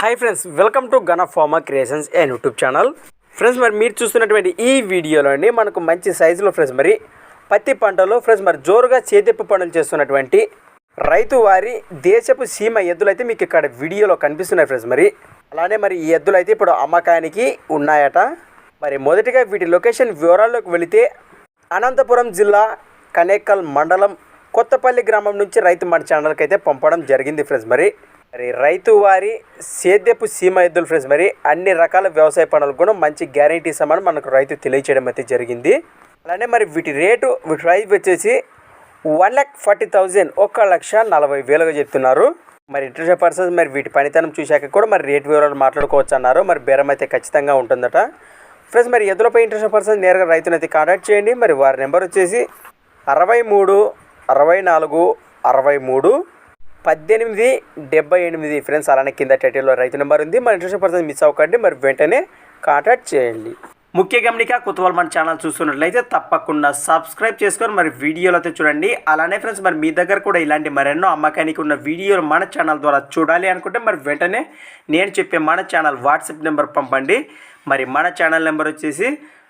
Hi friends welcome to Gana pharma creations and YouTube channel friends మరి మీరు చూస్తున్నటువంటి ఈ వీడియోలో అండి మనకు మంచి సైజులో ఫ్రెండ్స్ మరి పత్తి పంటలో ఫ్రెండ్స్ మరి జోరుగా చేతెప్పు పనులు చేస్తున్నటువంటి రైతు వారి దేశపు సీమ ఎద్దులు అయితే మీకు ఇక్కడ వీడియోలో కనిపిస్తున్నాయి ఫ్రెండ్స్ మరి. అలానే మరి ఈ ఎద్దులు అయితే ఇప్పుడు అమ్మకానికి ఉన్నాయట. మరి మొదటిగా వీటి లొకేషన్ వివరాల్లోకి వెళితే అనంతపురం జిల్లా కనేకల్ మండలం కొత్తపల్లి గ్రామం నుంచి రైతు మన ఛానల్కి అయితే పంపడం జరిగింది ఫ్రెండ్స్ మరి. మరి రైతు వారి సేద్యపు సీమ ఎద్దులు ఫ్రెండ్స్ మరి అన్ని రకాల వ్యవసాయ పనులకు కూడా మంచి గ్యారంటీ ఇస్తామని మనకు రైతు తెలియచేయడం అయితే జరిగింది. అలానే మరి వీటి రేటు వీటి ప్రైస్ వచ్చేసి వన్ ల్యాక్ ఫార్టీ థౌజండ్ ఒక లక్ష నలభై వేలుగా చెప్తున్నారు. మరి ఇంట్రెస్ట్ పర్సన్స్ మరి వీటి పనితనం చూశాక కూడా మరి రేట్ వివరాలు మాట్లాడుకోవచ్చు అన్నారు. మరి బేరం అయితే ఖచ్చితంగా ఉంటుందట. ఫ్రెండ్స్ మరి ఎద్దులపై ఇంట్రెస్ట్ పర్సన్స్ నేరుగా రైతుని అయితే కాంటాక్ట్ చేయండి. మరి వారి నెంబర్ వచ్చేసి అరవై మూడు అరవై నాలుగు అరవై మూడు పద్దెనిమిది డెబ్బై ఎనిమిది ఫ్రెండ్స్ అలానే కింద టైటిల్లో రైతు నెంబర్ ఉంది. మరి ఇంట్రెస్ట్ పర్సన్ మిస్ అవ్వకండి మరి వెంటనే కాంటాక్ట్ చేయండి. ముఖ్య గమనిక కొత్తవాళ్ళు మన ఛానల్ చూస్తున్నట్లయితే తప్పకుండా సబ్స్క్రైబ్ చేసుకొని మరి వీడియోలు అయితే చూడండి. అలానే ఫ్రెండ్స్ మరి మీ దగ్గర కూడా ఇలాంటి మరెన్నో అమ్మకానికి ఉన్న వీడియోలు మన ఛానల్ ద్వారా చూడాలి అనుకుంటే మరి వెంటనే నేను చెప్పే మన ఛానల్ వాట్సాప్ నెంబర్ పంపండి. మరి మన ఛానల్ నెంబర్ వచ్చేసి